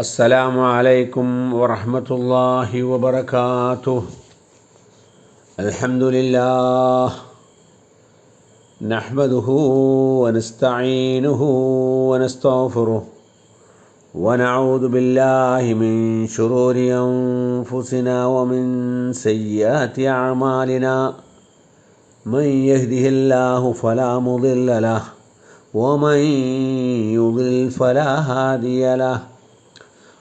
السلام عليكم ورحمة الله وبركاته. الحمد لله. نحمده ونستعينه ونستغفره ونعوذ بالله من شرور أنفسنا ومن سيئات أعمالنا. من يهده الله فلا مضل له ومن يضلل فلا هادي له.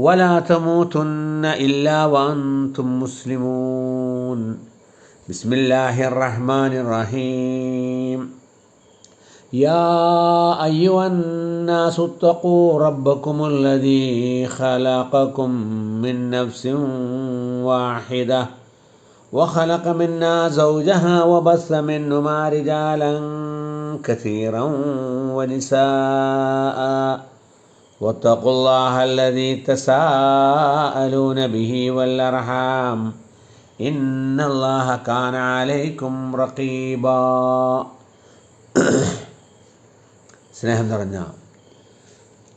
ولا تموتن إلا وأنتم مسلمون. بسم الله الرحمن الرحيم. يا أيها الناس اتقوا ربكم الذي خلقكم من نفس واحدة وخلق منا زوجها وبث منهما رجالا كثيرا ونساء. واتقوا الله الذي تساءلون به والأرحام إن الله كان عليكم رقيبا സ്നേഹം നിറഞ്ഞ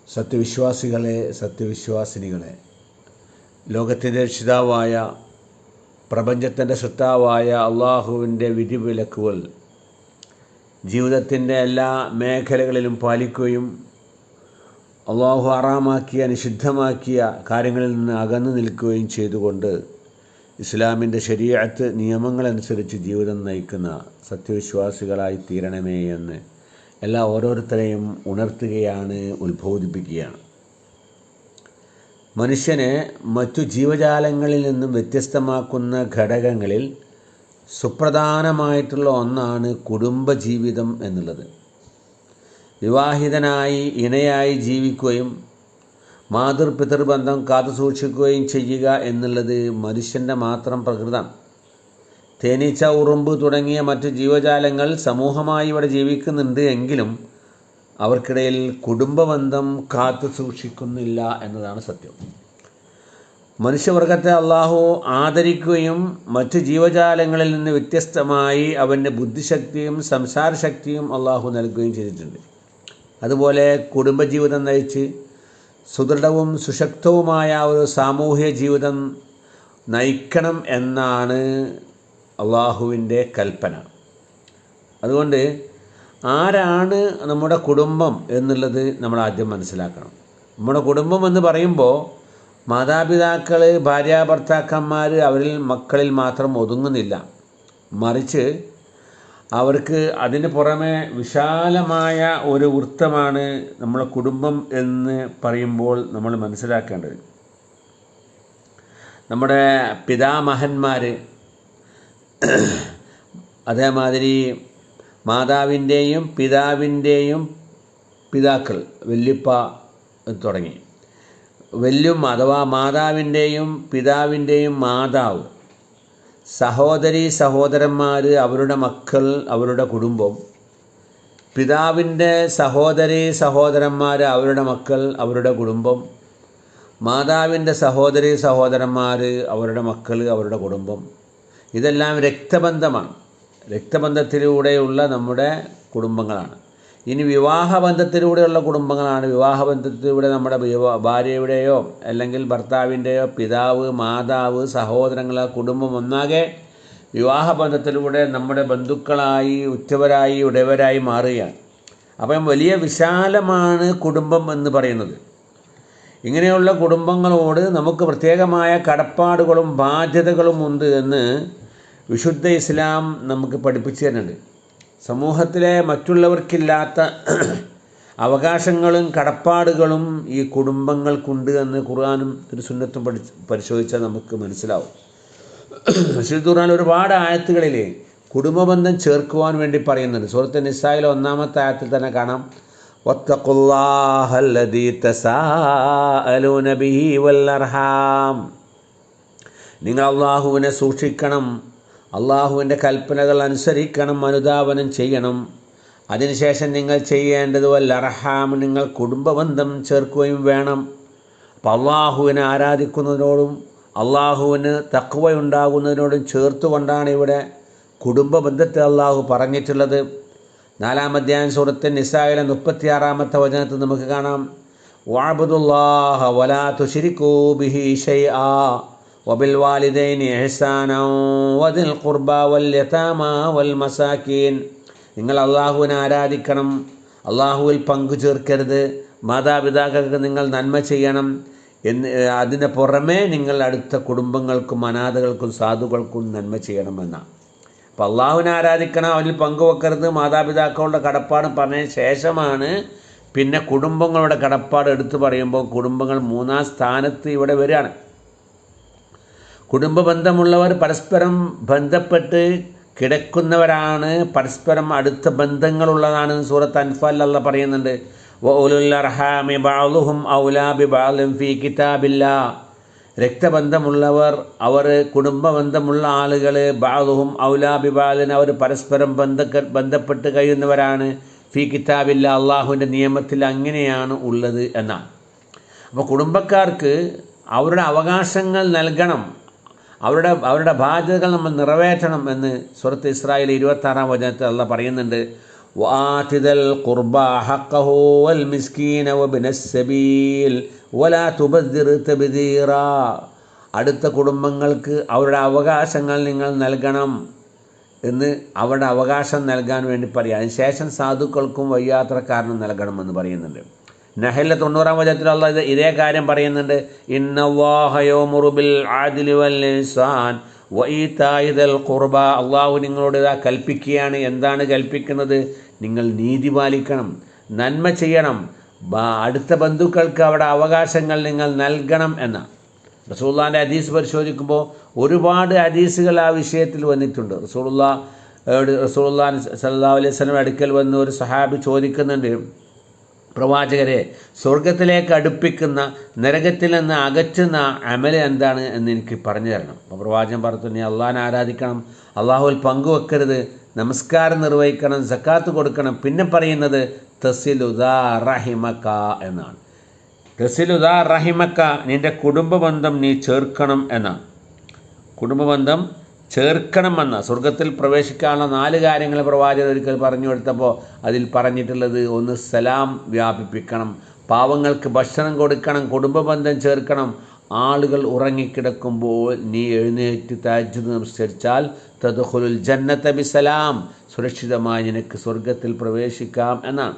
സത്യവിശ്വാസികളെ സത്യവിശ്വാസിനികളെ ലോകത്തിൻ്റെ രക്ഷിതാവായ പ്രപഞ്ചത്തിൻ്റെ സൃഷ്ടാവായ അള്ളാഹുവിൻ്റെ വിധിവിലക്കുകൾ ജീവിതത്തിൻ്റെ എല്ലാ മേഖലകളിലും പാലിക്കുകയും അള്ളാഹു ആറാമാക്കിയ നിഷിദ്ധമാക്കിയ കാര്യങ്ങളിൽ നിന്ന് അകന്നു നിൽക്കുകയും ചെയ്തുകൊണ്ട് ഇസ്ലാമിന്റെ ശരീരത്ത് നിയമങ്ങളനുസരിച്ച് ജീവിതം നയിക്കുന്ന സത്യവിശ്വാസികളായി തീരണമേ എന്ന് എല്ലാ ഓരോരുത്തരെയും ഉണർത്തുകയാണ് ഉത്ബോധിപ്പിക്കുകയാണ്. മനുഷ്യനെ മറ്റു ജീവജാലങ്ങളിൽ നിന്നും വ്യത്യസ്തമാക്കുന്ന ഘടകങ്ങളിൽ സുപ്രധാനമായിട്ടുള്ള ഒന്നാണ് കുടുംബജീവിതം എന്നുള്ളത്. വിവാഹിതനായി ഇണയായി ജീവിക്കുകയും മാതൃപിതൃബന്ധം കാത്തുസൂക്ഷിക്കുകയും ചെയ്യുക എന്നുള്ളത് മനുഷ്യന്റെ മാത്രം പ്രകൃതം. തേനീച്ച ഉറുമ്പ് തുടങ്ങിയ മറ്റ് ജീവജാലങ്ങൾ സമൂഹമായി ഇവിടെ ജീവിക്കുന്നുണ്ട് എങ്കിലും അവർക്കിടയിൽ കുടുംബബന്ധം കാത്തു സൂക്ഷിക്കുന്നില്ല എന്നതാണ് സത്യം. മനുഷ്യവർഗത്തെ അള്ളാഹു ആദരിക്കുകയും മറ്റ് ജീവജാലങ്ങളിൽ നിന്ന് വ്യത്യസ്തമായി അവന്റെ ബുദ്ധിശക്തിയും സംസാരശക്തിയും അള്ളാഹു നൽകുകയും ചെയ്തിട്ടുണ്ട്. അതുപോലെ കുടുംബജീവിതം നയിച്ച് സുദൃഢവും സുശക്തവുമായ ഒരു സാമൂഹ്യ ജീവിതം നയിക്കണം എന്നാണ് അള്ളാഹുവിന്റെ കൽപ്പന. അതുകൊണ്ട് ആരാണ് നമ്മുടെ കുടുംബം എന്നുള്ളത് നമ്മൾ ആദ്യം മനസ്സിലാക്കണം. നമ്മുടെ കുടുംബം എന്ന് പറയുമ്പോൾ മാതാപിതാക്കൾ ഭാര്യാഭർത്താക്കന്മാർ അവരിൽ മക്കളിൽ മാത്രം ഒതുങ്ങുന്നില്ല. മറിച്ച് അവർക്ക് അതിന് പുറമെ വിശാലമായ ഒരു വൃത്തമാണ് നമ്മളെ കുടുംബം എന്ന് പറയുമ്പോൾ നമ്മൾ മനസ്സിലാക്കേണ്ടത്. നമ്മുടെ പിതാമഹന്മാർ അതേമാതിരി മാതാവിന്റെയും പിതാവിന്റെയും പിതാക്കൾ വല്യപ്പ തുടങ്ങി. വല്യും അഥവാ മാതാവിന്റെയും പിതാവിന്റെയും മാതാവ് സഹോദരി സഹോദരന്മാർ അവരുടെ മക്കൾ അവരുടെ കുടുംബം. പിതാവിന്റെ സഹോദരി സഹോദരന്മാർ അവരുടെ മക്കൾ അവരുടെ കുടുംബം. മാതാവിന്റെ സഹോദരി സഹോദരന്മാർ അവരുടെ മക്കൾ അവരുടെ കുടുംബം. ഇതെല്ലാം രക്തബന്ധമാണ്. രക്തബന്ധത്തിലൂടെയുള്ള നമ്മുടെ കുടുംബങ്ങളാണ്. ഇനി വിവാഹബന്ധത്തിലൂടെയുള്ള കുടുംബങ്ങളാണ്. വിവാഹബന്ധത്തിലൂടെ നമ്മുടെ ഭാര്യയുടെയോ അല്ലെങ്കിൽ ഭർത്താവിന്റെയോ പിതാവ് മാതാവ് സഹോദരങ്ങൾ കുടുംബം ഒന്നാകെ വിവാഹബന്ധത്തിലൂടെ നമ്മുടെ ബന്ധുക്കളായി ഉറ്റവരായി ഉടയവരായി മാറുകയാണ്. അപ്പം വലിയ വിശാലമാണ് കുടുംബം എന്ന് പറയുന്നത്. ഇങ്ങനെയുള്ള കുടുംബങ്ങളോട് നമുക്ക് പ്രത്യേകമായ കടപ്പാടുകളും ബാധ്യതകളും ഉണ്ട് എന്ന് വിശുദ്ധ ഇസ്ലാം നമുക്ക് പഠിപ്പിച്ചു തരുന്നുണ്ട്. സമൂഹത്തിലെ മറ്റുള്ളവർക്കില്ലാത്ത അവകാശങ്ങളും കടപ്പാടുകളും ഈ കുടുംബങ്ങൾക്കുണ്ട് എന്ന് ഖുർആാനും ഒരു സുന്നത്തും പഠിച്ച് പരിശോധിച്ചാൽ നമുക്ക് മനസ്സിലാവും. റഷീദ് ഖുർആൻ ഒരുപാട് ആയത്തുകളിൽ കുടുംബബന്ധം ചേർക്കുവാൻ വേണ്ടി പറയുന്നുണ്ട്. സുഹൃത്തെ നിസ്സായിലെ ഒന്നാമത്തെ ആയത്തിൽ തന്നെ കാണാം. നിങ്ങൾ അള്ളാഹുവിനെ സൂക്ഷിക്കണം. അള്ളാഹുവിന്റെ കൽപ്പനകൾ അനുസരിക്കണം അനുധാവനം ചെയ്യണം. അതിനുശേഷം നിങ്ങൾ ചെയ്യേണ്ടത് അർഹാം നിങ്ങൾ കുടുംബബന്ധം ചേർക്കുകയും വേണം. അപ്പം അള്ളാഹുവിനെ ആരാധിക്കുന്നതിനോടും അള്ളാഹുവിന് തക്കവയുണ്ടാകുന്നതിനോടും ചേർത്തുകൊണ്ടാണ് ഇവിടെ കുടുംബബന്ധത്തെ അള്ളാഹു പറഞ്ഞിട്ടുള്ളത്. നാലാം അധ്യായം സൂറത്ത് നിസായിലെ മുപ്പത്തിയാറാമത്തെ വചനത്തിൽ നമുക്ക് കാണാം. വാബുദുല്ലാഹ വലാ തുശിരിക്കൂ ബിഹി ഷൈആ വബിൽ വാലിദൈനി ഇഹ്സാനാ വദിൽ ഖുർബ വൽ യതാമ വൽ മസാക്കീൻ നിങ്ങൾ അള്ളാഹുവിനെ ആരാധിക്കണം. അള്ളാഹുവിൽ പങ്കു ചേർക്കരുത്. മാതാപിതാക്കൾക്ക് നിങ്ങൾ നന്മ ചെയ്യണം. എന്ന് അതിന് പുറമേ നിങ്ങൾ അടുത്ത കുടുംബങ്ങൾക്കും അനാഥകൾക്കും സാധുക്കൾക്കും നന്മ ചെയ്യണമെന്നാണ് അപ്പോൾ അള്ളാഹുവിനെ ആരാധിക്കണം അവരിൽ പങ്കുവെക്കരുത് മാതാപിതാക്കളുടെ കടപ്പാട് പറഞ്ഞതിന് ശേഷമാണ് പിന്നെ കുടുംബങ്ങളുടെ കടപ്പാട് എടുത്തു പറയുമ്പോൾ കുടുംബങ്ങൾ മൂന്നാം സ്ഥാനത്ത് ഇവിടെ വരികയാണ്. കുടുംബ ബന്ധമുള്ളവർ പരസ്പരം ബന്ധപ്പെട്ട് കിടക്കുന്നവരാണ്. പരസ്പരം അടുത്ത ബന്ധങ്ങളുള്ളതാണ് സൂറത്ത് അൻഫാൽ അല്ല പറയുന്നുണ്ട്. രക്തബന്ധമുള്ളവർ അവർ കുടുംബ ബന്ധമുള്ള ആളുകൾ ബാലുഹും ഔലാ ബിബാലിൻ അവർ പരസ്പരം ബന്ധക്ക ബന്ധപ്പെട്ട് കഴിയുന്നവരാണ്. ഫി കിതാബില്ല അള്ളാഹുവിന്റെ നിയമത്തിൽ അങ്ങനെയാണ് ഉള്ളത് എന്നാണ്. അപ്പോൾ കുടുംബക്കാർക്ക് അവരുടെ അവകാശങ്ങൾ നൽകണം. അവരുടെ അവരുടെ ബാധ്യതകൾ നമ്മൾ നിറവേറ്റണം എന്ന് സുഹൃത്ത് ഇസ്രായേൽ ഇരുപത്താറാം വചനത്തിൽ അല്ല പറയുന്നുണ്ട്. വാതിദൽ ഖുർബ ഹഖഹു വൽ മിസ്കീന വബിന സബീൽ വലാ അടുത്ത കുടുംബങ്ങൾക്ക് അവരുടെ അവകാശങ്ങൾ നിങ്ങൾ നൽകണം എന്ന് അവരുടെ അവകാശം നൽകാൻ വേണ്ടി പറയുക അതിനുശേഷം സാധുക്കൾക്കും വയ്യാത്രക്കാരനും നൽകണമെന്ന് പറയുന്നുണ്ട്. നഹലിലെ തൊണ്ണൂറാം വചനത്തിൽ അള്ള ഇത് ഇതേ കാര്യം പറയുന്നുണ്ട്. ഇന്നവാഹയോമുറുബിൽ ആദിലി വൽ ഇൻസാൻ വൈതായിദൽ ഖുർബ. അള്ളാഹു നിങ്ങളോട് ഇതാ കൽപ്പിക്കുകയാണ്. എന്താണ് കൽപ്പിക്കുന്നത്? നിങ്ങൾ നീതി പാലിക്കണം നന്മ ചെയ്യണം. അടുത്ത ബന്ധുക്കൾക്ക് അവിടെ അവകാശങ്ങൾ നിങ്ങൾ നൽകണം എന്ന. റസൂള്ളാന്റെ ഹദീസ് പരിശോധിക്കുമ്പോൾ ഒരുപാട് ഹദീസുകൾ ആ വിഷയത്തിൽ വന്നിട്ടുണ്ട്. റസൂള്ള റസൂള്ളാൻ സല്ലാ അലൈഹി സ്വലം അടുക്കൽ വന്ന് ഒരു സഹാബി ചോദിക്കുന്നുണ്ട്. പ്രവാചകരെ സ്വർഗത്തിലേക്ക് അടുപ്പിക്കുന്ന നരകത്തിൽ നിന്ന് അകറ്റുന്ന അമല എന്താണ് എന്ന് എനിക്ക് പറഞ്ഞു തരണം. അപ്പോൾ പ്രവാചകൻ പറഞ്ഞു നീ അള്ളാഹിനെ ആരാധിക്കണം അള്ളാഹുവിൽ പങ്കുവെക്കരുത് നമസ്കാരം നിർവഹിക്കണം സക്കാത്ത് കൊടുക്കണം. പിന്നെ പറയുന്നത് തസിലുദാ റഹിമക്ക എന്നാണ്. തസിലുദാ റഹിമക്ക നിന്റെ കുടുംബബന്ധം നീ ചേർക്കണം എന്നാണ്. കുടുംബബന്ധം ചേർക്കണമെന്ന. സ്വർഗത്തിൽ പ്രവേശിക്കാനുള്ള നാല് കാര്യങ്ങൾ പ്രവാചകൻ ഒരിക്കൽ പറഞ്ഞു കൊടുത്തപ്പോൾ അതിൽ പറഞ്ഞിട്ടുള്ളത് ഒന്ന് സലാം വ്യാപിപ്പിക്കണം. പാവങ്ങൾക്ക് ഭക്ഷണം കൊടുക്കണം കുടുംബബന്ധം ചേർക്കണം. ആളുകൾ ഉറങ്ങിക്കിടക്കുമ്പോൾ നീ എഴുന്നേറ്റ് താജ് നമസ്കരിച്ചാൽ തദ്ഖുലുൽ ജന്നത്ത ബിസലാം. സുരക്ഷിതമായി നിനക്ക് സ്വർഗത്തിൽ പ്രവേശിക്കാം എന്നാണ്.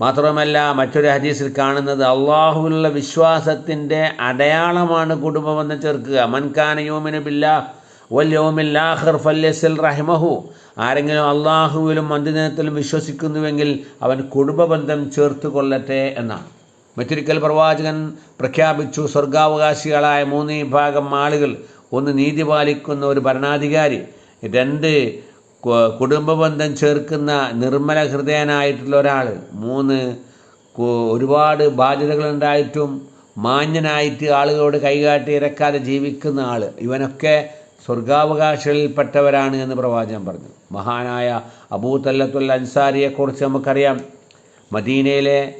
മാത്രമല്ല മറ്റൊരു ഹദീസിൽ കാണുന്നത് അള്ളാഹുവിലുള്ള വിശ്വാസത്തിന്റെ അടയാളമാണ് കുടുംബബന്ധം ചേർക്കുക. മൻകാന യോമിന് ബില്ലാ വല്യോമില്ലാഹർ ഫല്യസിൽ റഹിമഹു. ആരെങ്കിലും അള്ളാഹുവിലും അന്ത്യദിനത്തിലും വിശ്വസിക്കുന്നുവെങ്കിൽ അവൻ കുടുംബബന്ധം ചേർത്ത് കൊള്ളട്ടെ എന്നാണ്. മറ്റൊരിക്കൽ പ്രവാചകൻ പ്രഖ്യാപിച്ചു സ്വർഗാവകാശികളായ മൂന്ന് വിഭാഗം ആളുകൾ ഒന്ന് നീതി പാലിക്കുന്ന ഒരു ഭരണാധികാരി രണ്ട് കുടുംബബന്ധം ചേർക്കുന്ന നിർമ്മല ഹൃദയനായിട്ടുള്ള ഒരാൾ മൂന്ന് ഒരുപാട് ബാധ്യതകളുണ്ടായിട്ടും മാന്യനായിട്ട് ആളുകളോട് കൈകാട്ടി ഇറക്കാതെ ജീവിക്കുന്ന ആൾ ഇവനൊക്കെ സ്വർഗാവകാശികളിൽപ്പെട്ടവരാണ് എന്ന് പ്രവാചകൻ പറഞ്ഞു. മഹാനായ അബൂ തല്ലത്തുൽ അൻസാരിയെക്കുറിച്ച് നമുക്കറിയാം. മദീനയിലെ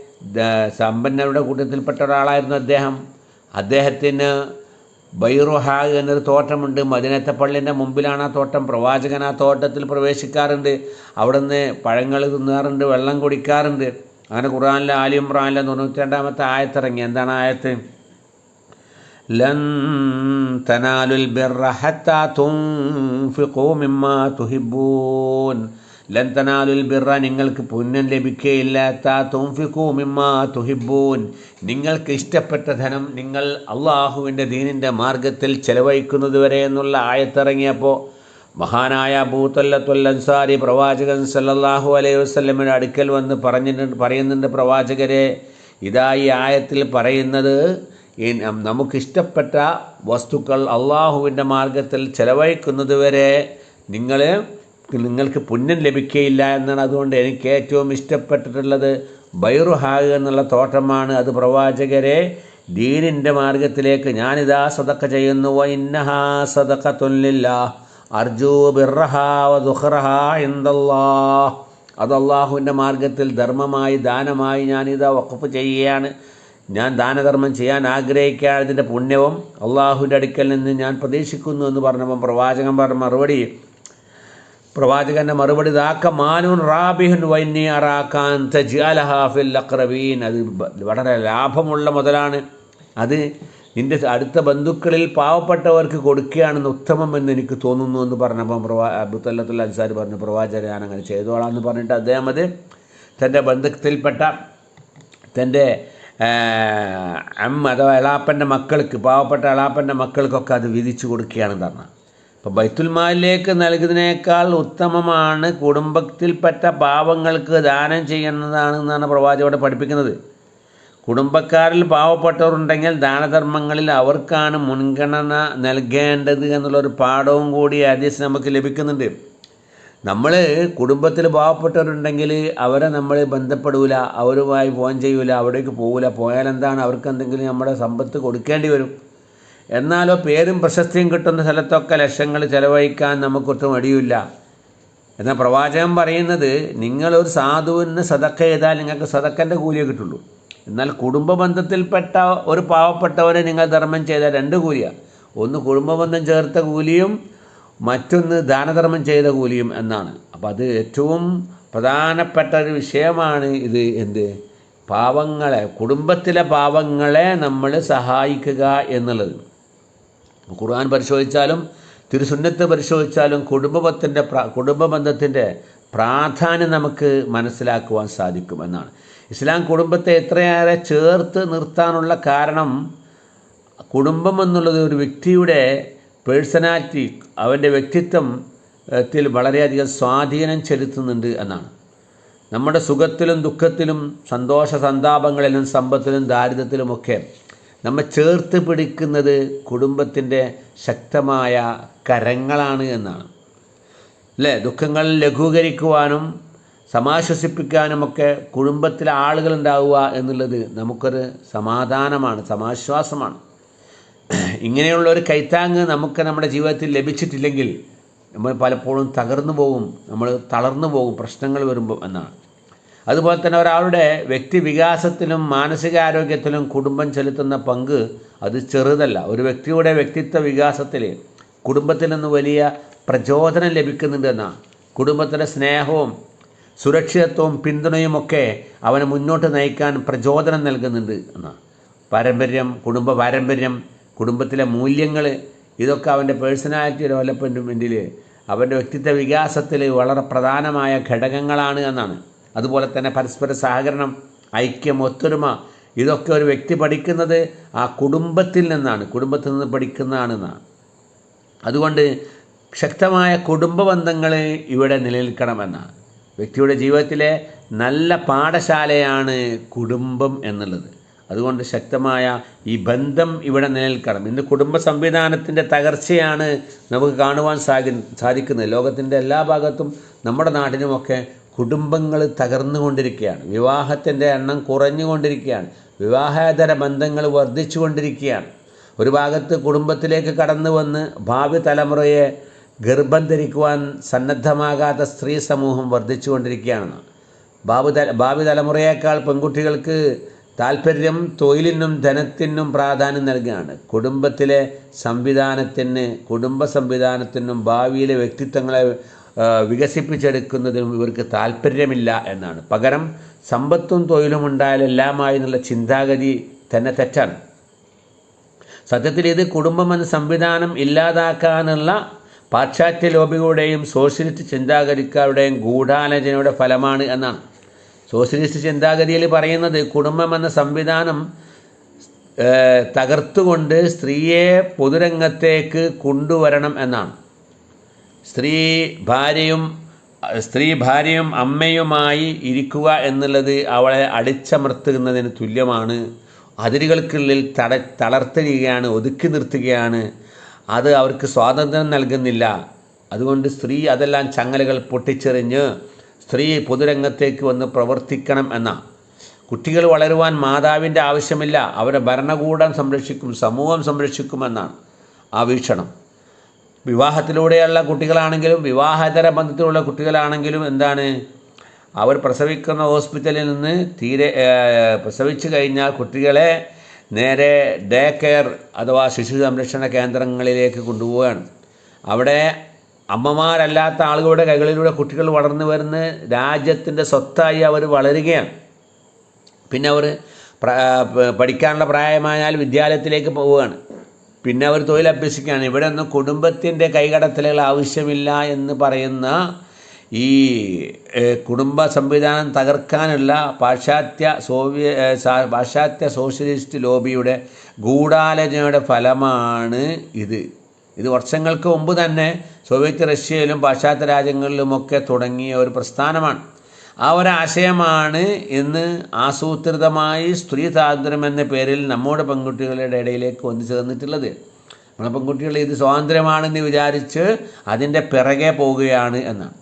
സമ്പന്നരുടെ കൂട്ടത്തിൽപ്പെട്ട ഒരാളായിരുന്നു അദ്ദേഹം. അദ്ദേഹത്തിന് ബൈറുഹാഗ് എന്നൊരു തോട്ടമുണ്ട്. മദിനത്തെ പള്ളിന്റെ മുമ്പിലാണ് ആ തോട്ടം. പ്രവാചകൻ ആ തോട്ടത്തിൽ പ്രവേശിക്കാറുണ്ട്. അവിടുന്ന് പഴങ്ങൾ തിന്നാറുണ്ട് വെള്ളം കുടിക്കാറുണ്ട്. അങ്ങനെ ഖുറാനിലെ ആലിയും ഖുറാനിലെ തൊണ്ണൂറ്റി രണ്ടാമത്തെ ആയത്തിറങ്ങി. എന്താണ് ആയത്ത്? ലൻ തനാലുൽ ബിർറ ഹത്താ തുൻഫിഖൂ മിമ്മാ തുഹിബ്ബൂൻ ലന്തനാലുൽ ബിറ നിങ്ങൾക്ക് പുണ്യം ലഭിക്കുകയില്ലാത്ത തുംഫിക്കൂ മിമ്മാ തുഹിബൂൻ നിങ്ങൾക്ക് ഇഷ്ടപ്പെട്ട ധനം നിങ്ങൾ അള്ളാഹുവിന്റെ ദീനിന്റെ മാർഗത്തിൽ ചെലവഴിക്കുന്നത് വരെ എന്നുള്ള ആയത്തിറങ്ങിയപ്പോൾ മഹാനായ അബൂത്തല്ലത്തുൽ അൻസാരി പ്രവാചകൻ സല്ലല്ലാഹു അലൈഹി വസല്ലമയുടെ അടുക്കൽ വന്ന് പറഞ്ഞിട്ടുണ്ട് പറയുന്നുണ്ട് പ്രവാചകരെ ഇതാ ഈ ആയത്തിൽ പറയുന്നത് നമുക്കിഷ്ടപ്പെട്ട വസ്തുക്കൾ അള്ളാഹുവിന്റെ മാർഗത്തിൽ ചെലവഴിക്കുന്നത് വരെ നിങ്ങൾ നിങ്ങൾക്ക് പുണ്യം ലഭിക്കുകയില്ല എന്നാണ് അതുകൊണ്ട് എനിക്ക് ഏറ്റവും ഇഷ്ടപ്പെട്ടിട്ടുള്ളത് ബൈറുഹാഗ് എന്നുള്ള തോട്ടമാണ്. അത് പ്രവാചകരെ ദീനിന്റെ മാർഗത്തിലേക്ക് ഞാനിതാ സതക്ക ചെയ്യുന്നു. ഇന്നഹാ സദക്ക തൊല്ലില്ല അർജു ബിർറഹാ ഇന്ദല്ലാഹ് അത് മാർഗത്തിൽ ധർമ്മമായി ദാനമായി ഞാനിതാ വഖഫ് ചെയ്യുകയാണ്. ഞാൻ ദാനധർമ്മം ചെയ്യാൻ ആഗ്രഹിക്കാത്തതിന്റെ പുണ്യവും അള്ളാഹുവിന്റെ അടുക്കൽ നിന്ന് ഞാൻ പ്രതീക്ഷിക്കുന്നു എന്ന് പറഞ്ഞപ്പം പ്രവാചകൻ പറഞ്ഞ മറുപടി പ്രവാചകന്റെ മറുപടി ദാക്ക മാനൂൻ റാബിഹുൻ വൈന്നി അറാഖാൻ തജ്അലഹാഫിൽ അക്രബീൻ അത് വളരെ ലാഭമുള്ള മുതലാണ്. അത് നിന്റെ അടുത്ത ബന്ധുക്കളിൽ പാവപ്പെട്ടവർക്ക് കൊടുക്കുകയാണെന്ന് ഉത്തമം എന്ന് എനിക്ക് തോന്നുന്നു എന്ന് പറഞ്ഞപ്പം പ്രവാ അബുത്തല്ലത്തുൽ അൻസാർ പറഞ്ഞു പ്രവാചകൻ ഞാൻ അങ്ങനെ ചെയ്തോളാം എന്ന് പറഞ്ഞിട്ട് അദ്ദേഹം അത് തന്റെ ബന്ധത്തിൽപ്പെട്ട തന്റെ അമ്മ അഥവാ എളാപ്പന്റെ മക്കൾക്ക് പാവപ്പെട്ട എളാപ്പന്റെ മക്കൾക്കൊക്കെ അത് വിധിച്ചു കൊടുക്കുകയാണ് തന്ന അപ്പോൾ ബൈത്തുൽമാലിലേക്ക് നൽകുന്നതിനേക്കാൾ ഉത്തമമാണ് കുടുംബത്തിൽപ്പെട്ട പാവങ്ങൾക്ക് ദാനം ചെയ്യുന്നതാണ് എന്നാണ് പ്രവാചകോടെ പഠിപ്പിക്കുന്നത്. കുടുംബക്കാരിൽ പാവപ്പെട്ടവരുണ്ടെങ്കിൽ ദാനധർമ്മങ്ങളിൽ അവർക്കാണ് മുൻഗണന നൽകേണ്ടത് എന്നുള്ളൊരു പാഠവും കൂടി ആദ്യം നമുക്ക് ലഭിക്കുന്നുണ്ട്. നമ്മൾ കുടുംബത്തിൽ പാവപ്പെട്ടവരുണ്ടെങ്കിൽ അവരെ നമ്മൾ ബന്ധപ്പെടില്ല അവരുമായി ഫോൺ ചെയ്യൂല അവിടേക്ക് പോകില്ല പോയാൽ എന്താണ് അവർക്ക് എന്തെങ്കിലും നമ്മുടെ സമ്പത്ത് കൊടുക്കേണ്ടി വരും. എന്നാലോ പേരും പ്രശസ്തിയും കിട്ടുന്ന സ്ഥലത്തൊക്കെ ലക്ഷങ്ങൾ ചെലവഴിക്കാൻ നമുക്കൊട്ടും മടിയില്ല എന്നാൽ പ്രവാചകൻ പറയുന്നത് നിങ്ങളൊരു സാധുവിന് സതക്ക ചെയ്താൽ നിങ്ങൾക്ക് സതക്കന്റെ കൂലിയേ കിട്ടുള്ളൂ. എന്നാൽ കുടുംബ ബന്ധത്തിൽപ്പെട്ട ഒരു പാവപ്പെട്ടവനെ നിങ്ങൾ ധർമ്മം ചെയ്താൽ രണ്ട് കൂലിയാണ് ഒന്ന് കുടുംബബന്ധം ചേർത്ത കൂലിയും മറ്റൊന്ന് ദാനധർമ്മം ചെയ്ത കൂലിയും എന്നാണ്. അപ്പോൾ അത് ഏറ്റവും പ്രധാനപ്പെട്ട ഒരു വിഷയമാണ് ഇത് എന്ത്? പാവങ്ങളെ കുടുംബത്തിലെ പാവങ്ങളെ നമ്മൾ സഹായിക്കുക എന്നുള്ളത്. ഖുർആൻ പരിശോധിച്ചാലും തിരുസുന്നത്ത് പരിശോധിച്ചാലും കുടുംബത്തിന്റെ കുടുംബ ബന്ധത്തിന്റെ പ്രാധാന്യം നമുക്ക് മനസ്സിലാക്കുവാൻ സാധിക്കും എന്നാണ്. ഇസ്ലാം കുടുംബത്തെ എത്രയേറെ ചേർത്ത് നിർത്താനുള്ള കാരണം കുടുംബം എന്നുള്ളത് ഒരു വ്യക്തിയുടെ പേഴ്സണാലിറ്റി അവന്റെ വ്യക്തിത്വം ഏഹ്, ത്തിൽ വളരെയധികം സ്വാധീനം ചെലുത്തുന്നുണ്ട് എന്നാണ്. നമ്മുടെ സുഖത്തിലും ദുഃഖത്തിലും സന്തോഷ സന്താപങ്ങളിലും സമ്പത്തിലും ദാരിദ്ര്യത്തിലുമൊക്കെ നമ്മെ ചേർത്ത് പിടിക്കുന്നത് കുടുംബത്തിന്റെ ശക്തമായ കരങ്ങളാണ് എന്നാണ്. അല്ലേ? ദുഃഖങ്ങൾ ലഘൂകരിക്കുവാനും സമാശ്വസിപ്പിക്കാനുമൊക്കെ കുടുംബത്തിലെ ആളുകളുണ്ടാവുക എന്നുള്ളത് നമുക്കൊരു സമാധാനമാണ് സമാശ്വാസമാണ്. ഇങ്ങനെയുള്ള ഒരു കൈത്താങ്ങ് നമുക്ക് നമ്മുടെ ജീവിതത്തിൽ ലഭിച്ചിട്ടില്ലെങ്കിൽ നമ്മൾ പലപ്പോഴും തകർന്നു പോകും നമ്മൾ തളർന്നു പോകും പ്രശ്നങ്ങൾ വരുമ്പോൾ എന്നാണ്. അതുപോലെ തന്നെ ഒരാളുടെ വ്യക്തി വികാസത്തിലും മാനസികാരോഗ്യത്തിലും കുടുംബം ചെലുത്തുന്ന പങ്ക് അത് ചെറുതല്ല. ഒരു വ്യക്തിയുടെ വ്യക്തിത്വ വികാസത്തിൽ കുടുംബത്തിൽ നിന്ന് വലിയ പ്രചോദനം ലഭിക്കുന്നുണ്ടെന്നാണ് കുടുംബത്തിന്റെ സ്നേഹവും സുരക്ഷിതത്വവും പിന്തുണയുമൊക്കെ അവനെ മുന്നോട്ട് നയിക്കാൻ പ്രചോദനം നൽകുന്നുണ്ട് എന്നാണ്. പാരമ്പര്യം കുടുംബ പാരമ്പര്യം കുടുംബത്തിലെ മൂല്യങ്ങൾ ഇതൊക്കെ അവന്റെ പേഴ്സണാലിറ്റി ഡെവലപ്മെന്റിൽ അവന്റെ വ്യക്തിത്വ വികാസത്തിൽ വളരെ പ്രധാനമായ ഘടകങ്ങളാണ് എന്നാണ്. അതുപോലെ തന്നെ പരസ്പര സഹകരണം ഐക്യം ഒത്തൊരുമ ഇതൊക്കെ ഒരു വ്യക്തി പഠിക്കുന്നത് ആ കുടുംബത്തിൽ നിന്നാണ് കുടുംബത്തിൽ നിന്ന് പഠിക്കുന്നതാണെന്നാണ് അതുകൊണ്ട് ശക്തമായ കുടുംബ ബന്ധങ്ങൾ ഇവിടെ നിലനിൽക്കണമെന്നാണ് വ്യക്തിയുടെ ജീവിതത്തിലെ നല്ല പാഠശാലയാണ് കുടുംബം എന്നുള്ളത്. അതുകൊണ്ട് ശക്തമായ ഈ ബന്ധം ഇവിടെ നിലനിൽക്കണം. ഇന്ന് കുടുംബ സംവിധാനത്തിന്റെ തകർച്ചയാണ് നമുക്ക് കാണുവാൻ സാധി സാധിക്കുന്നത്. ലോകത്തിന്റെ എല്ലാ ഭാഗത്തും നമ്മുടെ നാട്ടിലുമൊക്കെ കുടുംബങ്ങൾ തകർന്നുകൊണ്ടിരിക്കുകയാണ്. വിവാഹത്തിന്റെ എണ്ണം കുറഞ്ഞുകൊണ്ടിരിക്കുകയാണ്. വിവാഹേതര ബന്ധങ്ങൾ വർദ്ധിച്ചു കൊണ്ടിരിക്കുകയാണ് ഒരു ഭാഗത്ത് കുടുംബത്തിലേക്ക് കടന്നു വന്ന് ഭാവി തലമുറയെ ഗർഭം ധരിക്കുവാൻ സന്നദ്ധമാകാത്ത സ്ത്രീ സമൂഹം വർദ്ധിച്ചുകൊണ്ടിരിക്കുകയാണ്. ഭാവി ഭാവി തലമുറയേക്കാൾ പെൺകുട്ടികൾക്ക് താല്പര്യം തൊഴിലിനും ധനത്തിനും പ്രാധാന്യം നൽകുകയാണ്. കുടുംബത്തിലെ സംവിധാനത്തിന് കുടുംബ സംവിധാനത്തിനും ഭാവിയിലെ വ്യക്തിത്വങ്ങളെ വികസിപ്പിച്ചെടുക്കുന്നതിനും ഇവർക്ക് താല്പര്യമില്ല എന്നാണ്. പകരം സമ്പത്തും തൊഴിലും ഉണ്ടായാൽ എല്ലാമായി എന്നുള്ള ചിന്താഗതി തന്നെ തെറ്റാണ്. സത്യത്തിൽ ഇത് കുടുംബം എന്ന സംവിധാനം ഇല്ലാതാക്കാനുള്ള പാശ്ചാത്യ ലോബികളുടെയും സോഷ്യലിസ്റ്റ് ചിന്താഗതിക്കാരുടെയും ഗൂഢാലോചനയുടെ ഫലമാണ് എന്നാണ്. സോഷ്യലിസ്റ്റ് ചിന്താഗതിയിൽ പറയുന്നത് കുടുംബം എന്ന സംവിധാനം തകർത്തുകൊണ്ട് സ്ത്രീയെ പൊതുരംഗത്തേക്ക് കൊണ്ടുവരണം എന്നാണ്. സ്ത്രീ ഭാര്യയും സ്ത്രീ ഭാര്യയും അമ്മയുമായി ഇരിക്കുക എന്നുള്ളത് അവളെ അടിച്ചമർത്തുന്നതിന് തുല്യമാണ്. അതിരുകൾക്കുള്ളിൽ തട തളർത്തുകയാണ് ഒതുക്കി നിർത്തുകയാണ്. അത് അവർക്ക് സ്വാതന്ത്ര്യം നൽകുന്നില്ല. അതുകൊണ്ട് സ്ത്രീ അതെല്ലാം ചങ്ങലകൾ പൊട്ടിച്ചെറിഞ്ഞ് സ്ത്രീ പൊതുരംഗത്തേക്ക് വന്ന് പ്രവർത്തിക്കണം എന്ന. കുട്ടികൾ വളരുവാൻ മാതാവിന്റെ ആവശ്യമില്ല അവരെ ഭരണകൂടം സംരക്ഷിക്കും സമൂഹം സംരക്ഷിക്കുമെന്നാണ് ആ വീക്ഷണം. വിവാഹത്തിലൂടെയുള്ള കുട്ടികളാണെങ്കിലും വിവാഹേതര ബന്ധത്തിലുള്ള കുട്ടികളാണെങ്കിലും എന്താണ്? അവർ പ്രസവിക്കുന്ന ഹോസ്പിറ്റലിൽ നിന്ന് തീരെ പ്രസവിച്ചു കഴിഞ്ഞാൽ കുട്ടികളെ നേരെ ഡേ കെയർ അഥവാ ശിശു സംരക്ഷണ കേന്ദ്രങ്ങളിലേക്ക് കൊണ്ടുപോവുകയാണ്. അവിടെ അമ്മമാരല്ലാത്ത ആളുകളുടെ കൈകളിലൂടെ കുട്ടികൾ വളർന്നു വരുന്ന രാജ്യത്തിന്റെ സ്വത്തായി അവർ വളരുകയാണ്. പിന്നെ അവർ പഠിക്കാനുള്ള പ്രായമായാൽ വിദ്യാലയത്തിലേക്ക് പോവുകയാണ്. പിന്നെ അവർ തൊഴിലഭ്യസിക്കുകയാണ് ഇവിടെ ഒന്നും കുടുംബത്തിന്റെ കൈകടത്തലുകൾ ആവശ്യമില്ല എന്ന് പറയുന്ന ഈ കുടുംബ സംവിധാനം തകർക്കാനുള്ള പാശ്ചാത്യ സോവിയ പാശ്ചാത്യ സോഷ്യലിസ്റ്റ് ലോബിയുടെ ഗൂഢാലോചനയുടെ ഫലമാണ് ഇത്. ഇത് വർഷങ്ങൾക്ക് മുമ്പ് തന്നെ സോവിയറ്റ് റഷ്യയിലും പാശ്ചാത്യ രാജ്യങ്ങളിലുമൊക്കെ തുടങ്ങിയ ഒരു പ്രസ്ഥാനമാണ്. ആ ഒരാശയമാണ് ഇന്ന് ആസൂത്രിതമായി സ്ത്രീ സ്വാതന്ത്ര്യം എന്ന പേരിൽ നമ്മുടെ പെൺകുട്ടികളുടെ ഇടയിലേക്ക് വന്നു ചേർന്നിട്ടുള്ളത് നമ്മുടെ പെൺകുട്ടികൾ ഇത് സ്വാതന്ത്ര്യമാണെന്ന് വിചാരിച്ച് അതിന്റെ പിറകെ പോവുകയാണ് എന്നാണ്.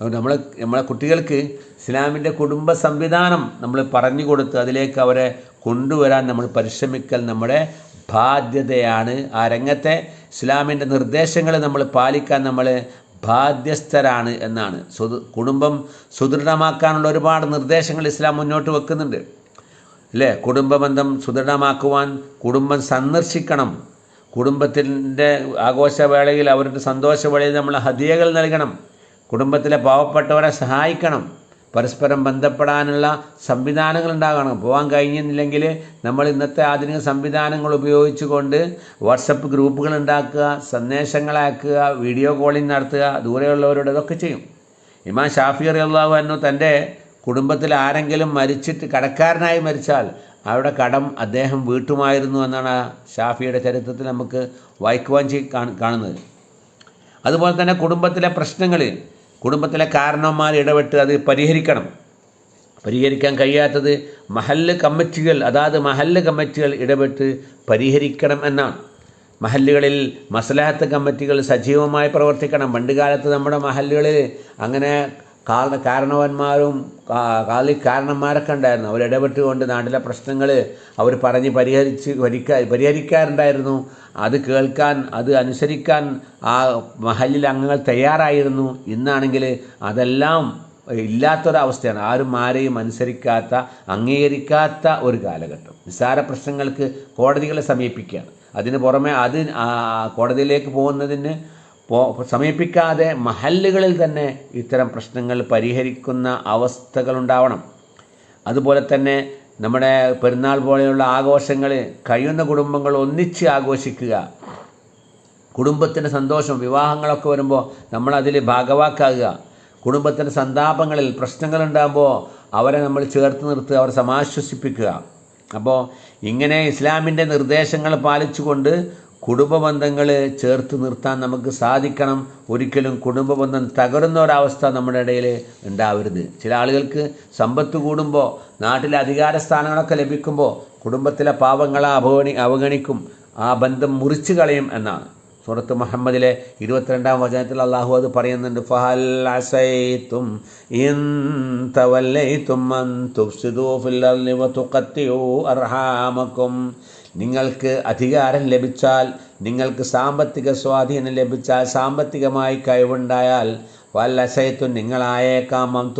നമ്മൾ നമ്മളെ കുട്ടികൾക്ക് ഇസ്ലാമിന്റെ കുടുംബ സംവിധാനം നമ്മൾ പറഞ്ഞു കൊടുത്ത് അതിലേക്ക് അവരെ കൊണ്ടുവരാൻ നമ്മൾ പരിശ്രമിക്കൽ നമ്മുടെ ബാധ്യതയാണ് ആ രംഗത്തെ. ഇസ്ലാമിന്റെ നിർദ്ദേശങ്ങൾ നമ്മൾ പാലിക്കാൻ നമ്മൾ ബാധ്യസ്ഥരാണ് എന്നാണ്. കുടുംബം സുദൃഢമാക്കാനുള്ള ഒരുപാട് നിർദ്ദേശങ്ങൾ ഇസ്ലാം മുന്നോട്ട് വെക്കുന്നുണ്ട്. അല്ലേ? കുടുംബബന്ധം സുദൃഢമാക്കുവാൻ കുടുംബം സന്ദർശിക്കണം. കുടുംബത്തിന്റെ ആഘോഷവേളയിൽ അവരുടെ സന്തോഷവേളയിൽ നമ്മൾ ഹദിയകൾ നൽകണം. കുടുംബത്തിലെ പാവപ്പെട്ടവരെ സഹായിക്കണം. പരസ്പരം ബന്ധപ്പെടാനുള്ള സംവിധാനങ്ങൾ ഉണ്ടാകണം പോകാൻ കഴിഞ്ഞില്ലെങ്കിൽ നമ്മൾ ഇന്നത്തെ ആധുനിക സംവിധാനങ്ങൾ ഉപയോഗിച്ചുകൊണ്ട് വാട്സപ്പ് ഗ്രൂപ്പുകൾ ഉണ്ടാക്കുക സന്ദേശങ്ങളാക്കുക വീഡിയോ കോളിംഗ് നടത്തുക ദൂരെയുള്ളവരോട് ഇതൊക്കെ ചെയ്യും. ഇമാം ഷാഫി അള്ളാഹു എന്നു തന്റെ കുടുംബത്തിൽ ആരെങ്കിലും മരിച്ചിട്ട് കടക്കാരനായി മരിച്ചാൽ അവിടെ കടം അദ്ദേഹം വീട്ടുമായിരുന്നു എന്നാണ് ഷാഫിയുടെ ചരിത്രത്തിൽ നമുക്ക് വായിക്കുവാൻ കാണുന്നത്. അതുപോലെ തന്നെ കുടുംബത്തിലെ പ്രശ്നങ്ങൾ കുടുംബത്തിലെ കാരണവന്മാർ ഇടപെട്ട് അത് പരിഹരിക്കണം. പരിഹരിക്കാൻ കഴിയാത്തത് മഹല്ല് കമ്മിറ്റികൾ അതായത് മഹല്ല് കമ്മിറ്റികൾ ഇടപെട്ട് പരിഹരിക്കണം എന്നാണ്. മഹല്ലുകളിൽ മസലഹത്ത് കമ്മിറ്റികൾ സജീവമായി പ്രവർത്തിക്കണം. പണ്ട് കാലത്ത് നമ്മുടെ മഹല്ലുകളിൽ അങ്ങനെ കാ- കാരണവന്മാരും കാലിൽ കാലി കാരണന്മാരൊക്കെ ഉണ്ടായിരുന്നു. അവർ ഇടപെട്ടുകൊണ്ട് നാട്ടിലെ പ്രശ്നങ്ങൾ അവർ പറഞ്ഞ് പരിഹരിച്ച് പരിക്കാ പരിഹരിക്കാറുണ്ടായിരുന്നു. അത് കേൾക്കാൻ അത് അനുസരിക്കാൻ ആ മഹലിൽ അംഗങ്ങൾ തയ്യാറായിരുന്നു. ഇന്നാണെങ്കിൽ അതെല്ലാം ഇല്ലാത്തൊരവസ്ഥയാണ്. ആരും ആരെയും അനുസരിക്കാത്ത അംഗീകരിക്കാത്ത ഒരു കാലഘട്ടം. നിസ്സാര പ്രശ്നങ്ങൾക്ക് കോടതികളെ സമീപിക്കുകയാണ്. അതിന് പുറമെ അത് കോടതിയിലേക്ക് പോകുന്നതിന് സമീപിക്കാതെ മഹല്ലുകളിൽ തന്നെ ഇത്തരം പ്രശ്നങ്ങൾ പരിഹരിക്കുന്ന അവസ്ഥകളുണ്ടാവണം. അതുപോലെ തന്നെ നമ്മുടെ പെരുന്നാൾ പോലെയുള്ള ആഘോഷങ്ങൾ കഴിയുന്ന കുടുംബങ്ങൾ ഒന്നിച്ച് ആഘോഷിക്കുക. കുടുംബത്തിന്റെ സന്തോഷം വിവാഹങ്ങളൊക്കെ വരുമ്പോൾ നമ്മളതിൽ ഭാഗവാക്കാകുക. കുടുംബത്തിന്റെ സന്താപങ്ങളിൽ പ്രശ്നങ്ങളുണ്ടാകുമ്പോൾ അവരെ നമ്മൾ ചേർത്ത് നിർത്തുക അവരെ സമാശ്വസിപ്പിക്കുക. അപ്പോൾ ഇങ്ങനെ ഇസ്ലാമിന്റെ നിർദ്ദേശങ്ങൾ പാലിച്ചുകൊണ്ട് കുടുംബ ബന്ധങ്ങൾ ചേർത്ത് നിർത്താൻ നമുക്ക് സാധിക്കണം. ഒരിക്കലും കുടുംബ ബന്ധം തകരുന്ന ഒരവസ്ഥ നമ്മുടെ ഇടയിൽ ഉണ്ടാവരുത്. ചില ആളുകൾക്ക് സമ്പത്ത് കൂടുമ്പോൾ നാട്ടിലെ അധികാര സ്ഥാനങ്ങളൊക്കെ ലഭിക്കുമ്പോൾ കുടുംബത്തിലെ പാവങ്ങളെ അവഗണി അവഗണിക്കും. ആ ബന്ധം മുറിച്ചു കളയും എന്നാണ്. സൂറത്ത് മുഹമ്മദിലെ ഇരുപത്തിരണ്ടാം വചനത്തിൽ അള്ളാഹു അത് പറയുന്നുണ്ട്. അസൈത്തും ഇൻ ഫിൽ നിങ്ങൾക്ക് അധികാരം ലഭിച്ചാൽ നിങ്ങൾക്ക് സാമ്പത്തിക സ്വാധീനം ലഭിച്ചാൽ സാമ്പത്തികമായി കഴിവുണ്ടായാൽ വല്ലസയത്തും നിങ്ങളായേക്കാം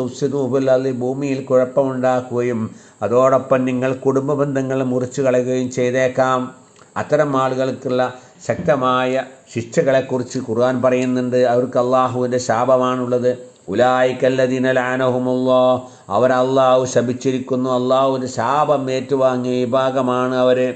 അർളി ഭൂമിയിൽ കുഴപ്പമുണ്ടാക്കുകയും അതോടൊപ്പം നിങ്ങൾ കുടുംബ ബന്ധങ്ങൾ മുറിച്ചു കളയുകയും ചെയ്തേക്കാം. അത്തരം ആളുകൾക്കുള്ള ശക്തമായ ശിക്ഷകളെക്കുറിച്ച് ഖുർആൻ പറയുന്നുണ്ട്. അവർക്ക് അള്ളാഹുവിന്റെ ശാപമാണുള്ളത്. ഉലായിക്കല്ലദീനലാനഹുമുല്ലോ അവർ അള്ളാഹു ശപിച്ചിരിക്കുന്നു. അള്ളാഹുവിന്റെ ശാപം ഏറ്റുവാങ്ങിയ വിഭാഗമാണ് അവർ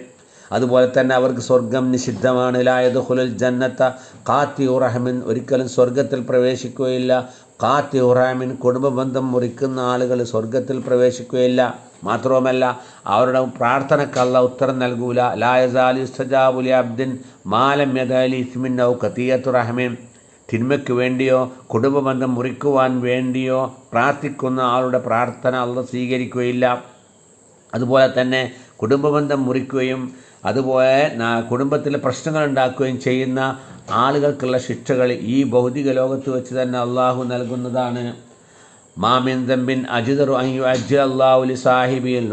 അതുപോലെ തന്നെ അവർക്ക് സ്വർഗം നിഷിദ്ധമാണ്. ലായത് ഹുലൽ ജന്നത്ത. കാത്തി ഉറഹമിൻ ഒരിക്കലും സ്വർഗത്തിൽ പ്രവേശിക്കുകയില്ല. കാത്തി ഉറഹമിൻ കുടുംബബന്ധം മുറിക്കുന്ന ആളുകൾ സ്വർഗത്തിൽ പ്രവേശിക്കുകയില്ല. മാത്രവുമല്ല അവരുടെ പ്രാർത്ഥനക്കല്ല ഉത്തരം നൽകൂല. ലായസാലി സജാബുലി അബ്ദിൻ മാലം യദാലി ഇസ്മിൻ ഔ കത്തിയത്തു റഹമീൻ. തിന്മയ്ക്ക് വേണ്ടിയോ കുടുംബബന്ധം മുറിക്കുവാൻ വേണ്ടിയോ പ്രാർത്ഥിക്കുന്ന ആളുടെ പ്രാർത്ഥന അല്ല സ്വീകരിക്കുകയില്ല. അതുപോലെ തന്നെ കുടുംബബന്ധം മുറിക്കുകയും അതുപോലെ കുടുംബത്തിലെ പ്രശ്നങ്ങൾ ഉണ്ടാക്കുകയും ചെയ്യുന്ന ആളുകൾക്കുള്ള ശിക്ഷകൾ ഈ ഭൗതിക ലോകത്ത് വെച്ച് തന്നെ അള്ളാഹു നൽകുന്നതാണ്. മാമിൻ ദമ്പിൻ അജിദറു അൻ യുഅജ്ജില അല്ലാഹു ലി സാഹിബിൽ